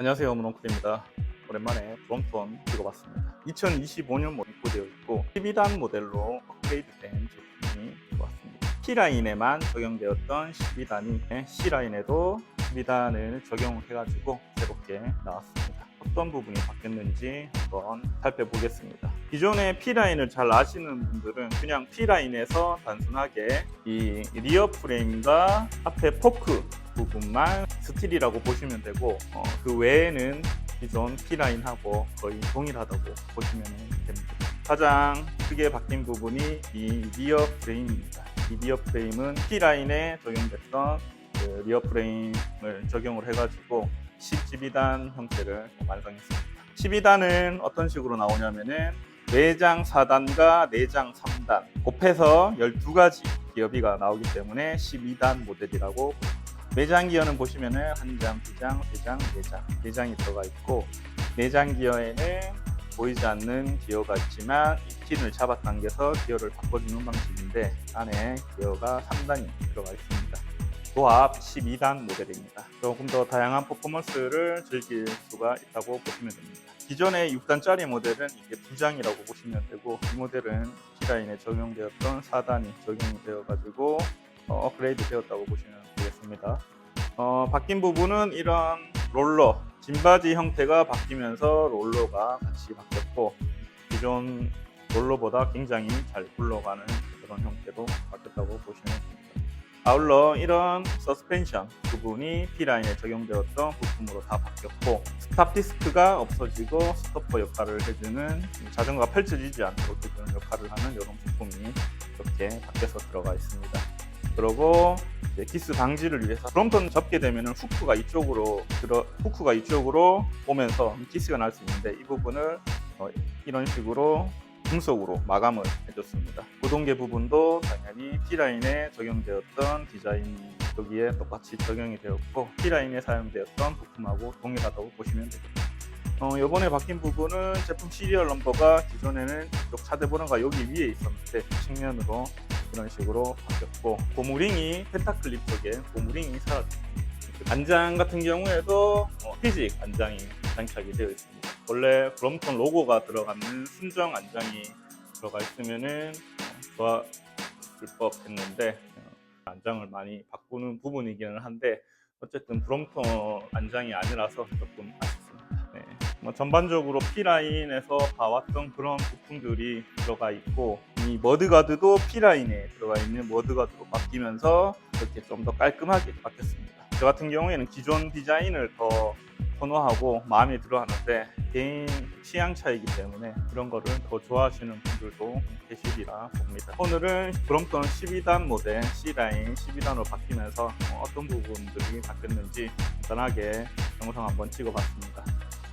안녕하세요 문홍클입니다. 오랜만에 브롬톤 찍어봤습니다. 2025년 모델 입고되어 있고 12단 모델로 업그레이드된 제품이 들어왔습니다. T라인에만 적용되었던 12단이 C라인에도 12단을 적용해가지고 새롭게 나왔습니다. 어떤 부분이 바뀌었는지 한번 살펴보겠습니다. 기존의 P라인을 잘 아시는 분들은 그냥 P라인에서 단순하게 이 리어 프레임과 앞에 포크 부분만 스틸이라고 보시면 되고 어, 그 외에는 기존 P라인하고 거의 동일하다고 보시면 됩니다. 가장 크게 바뀐 부분이 이 리어 프레임입니다. 이 리어 프레임은 P라인에 적용됐던 그 리어 프레임을 적용을 해가지고 12단 형태를 완성했습니다. 12단은 어떤 식으로 나오냐면은 내장 4단과 내장 3단 곱해서 12가지 기어비가 나오기 때문에 12단 모델이라고 내장 기어는 보시면은 한 장, 두 장, 세 장, 네 장, 네 장이 들어가 있고 내장 기어에는 보이지 않는 기어가 있지만 이 핀을 잡아 당겨서 기어를 바꿔주는 방식인데 안에 기어가 3단이 들어가 있습니다. 도합 12단 모델입니다. 조금 더 다양한 퍼포먼스를 즐길 수가 있다고 보시면 됩니다. 기존의 6단짜리 모델은 이게 두 장이라고 보시면 되고 이 모델은 P라인에 적용되었던 4단이 적용이 되어가지고 어, 업그레이드 되었다고 보시면 되 겠습니다. 어, 바뀐 부분은 이런 롤러, 짐바지 형태가 바뀌면서 롤러가 같이 바뀌었고 기존 롤러보다 굉장히 잘 굴러가는 그런 형태로 바뀌었다고 보시면 됩니다. 아울러 이런 서스펜션 부분이 P라인에 적용되었던 부품으로 다 바뀌었고 스탑 디스크가 없어지고 스토퍼 역할을 해주는 자전거가 펼쳐지지 않도록 해주는 역할을 하는 이런 부품이 이렇게 바뀌어서 들어가 있습니다. 이제 기스 방지를 위해서 브럼턴 접게 되면 후크가 이쪽으로 들어 후크가 이쪽으로 오면서 기스가 날 수 있는데 이 부분을 어, 이런 식으로 금속으로 마감을 해줬습니다. 구동계 부분도 당연히 T라인에 적용되었던 디자인 여기에 똑같이 적용이 되었고 T라인에 사용되었던 부품하고 동일하다고 보시면 됩니다. 어, 이번에 바뀐 부분은 제품 시리얼 넘버가 기존에는 이쪽 차대번호가 여기 위에 있었는데 측면으로 이런 식으로 바뀌었고 고무링이 펜타클립 쪽에 고무링이 사라졌습니다. 안장 같은 경우에도 어, 피직 안장이 장착이 되어 있습니다. 원래 브롬톤 로고가 들어가는 순정 안장이 들어가 있으면은 어, 좋았을 법했는데 어, 안장을 많이 바꾸는 부분이기는 한데 어쨌든 브롬톤 안장이 아니라서 조금 아쉽습니다. 네. 뭐 전반적으로 P라인에서 봐왔던 그런 부품들이 들어가 있고 이 머드가드도 P라인에 들어가 있는 머드가드로 바뀌면서 이렇게 좀 더 깔끔하게 바뀌었습니다. 저 같은 경우에는 기존 디자인을 더 선호하고 마음에 들어 하는데 개인 취향 차이기 때문에 그런 거를 더 좋아하시는 분들도 계시리라 봅니다. 오늘은 브롬톤 12단 모델 C라인 12단으로 바뀌면서 어, 어떤 부분들이 바뀌었는지 간단하게 영상 한번 찍어봤습니다.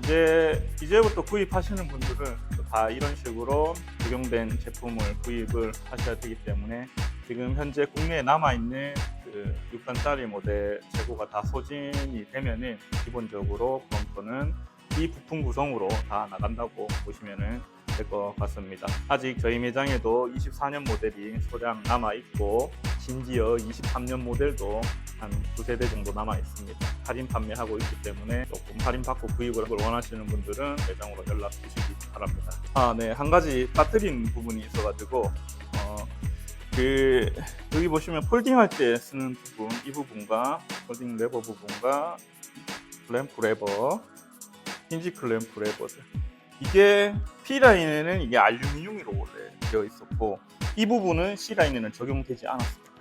이제 이제부터 구입하시는 분들은 다 이런 식으로 적용된 제품을 구입을 하셔야 되기 때문에 지금 현재 국내에 남아 있는 그 6단짜리 모델 재고가 다 소진이 되면은 기본적으로 프롬프는 이 부품 구성으로 다 나간다고 보시면은 될 것 같습니다. 아직 저희 매장에도 24년 모델이 소량 남아 있고 심지어 23년 모델도 한 두세 대 정도 남아 있습니다. 할인 판매하고 있기 때문에 조금 할인 받고 구입을 원하시는 분들은 매장으로 연락 주시기 바랍니다. 아, 네. 한 가지 빠뜨린 부분이 있어가지고, 어, 그, 여기 보시면 폴딩 할 때 쓰는 부분, 이 부분과 폴딩 레버 부분과 램프 레버, 힌지 클램프 레버들. 이게 P라인에는 이게 알루미늄으로 원래 되어 있었고, 이 부분은 C라인에는 적용되지 않았습니다.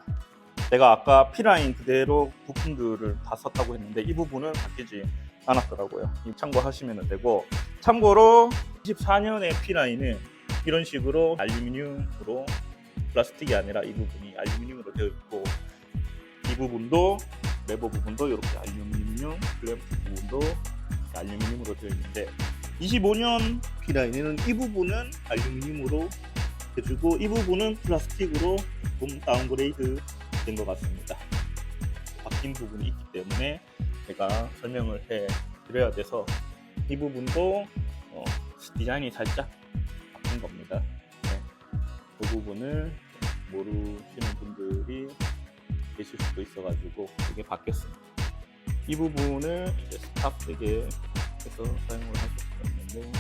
내가 아까 P라인 그대로 부품들을 다 썼다고 했는데 이 부분은 바뀌지 않았더라고요. 이 참고하시면 되고 참고로 24년의 P라인은 이런 식으로 알루미늄으로 플라스틱이 아니라 이 부분이 알루미늄으로 되어 있고 이 부분도 레버 부분도 이렇게 알루미늄, 클램프 부분도 알루미늄으로 되어 있는데 25년 P라인에는 이 부분은 알루미늄으로 해주고 이 부분은 플라스틱으로 좀 다운그레이드 된것 같습니다. 바뀐 부분이 있기 때문에 제가 설명을 해 드려야 돼서 이 부분도 어, 디자인이 살짝 바뀐 겁니다. 네. 그 부분을 모르시는 분들이 계실 수도 있어가지고 이게 바뀌었습니다. 이 부분을 이제 탑 3개 해서 사용을 하셨었는데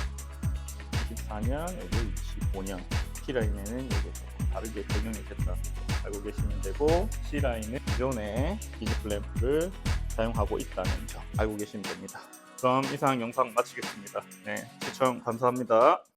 24년, 여기 25년 T라인에는 이게 다르게 적용이 됐다 알고 계시면 되고 C라인은 기존의 기지 램프를 사용하고 있다는 점 알고 계시면 됩니다. 그럼 이상 영상 마치겠습니다. 네, 시청 감사합니다.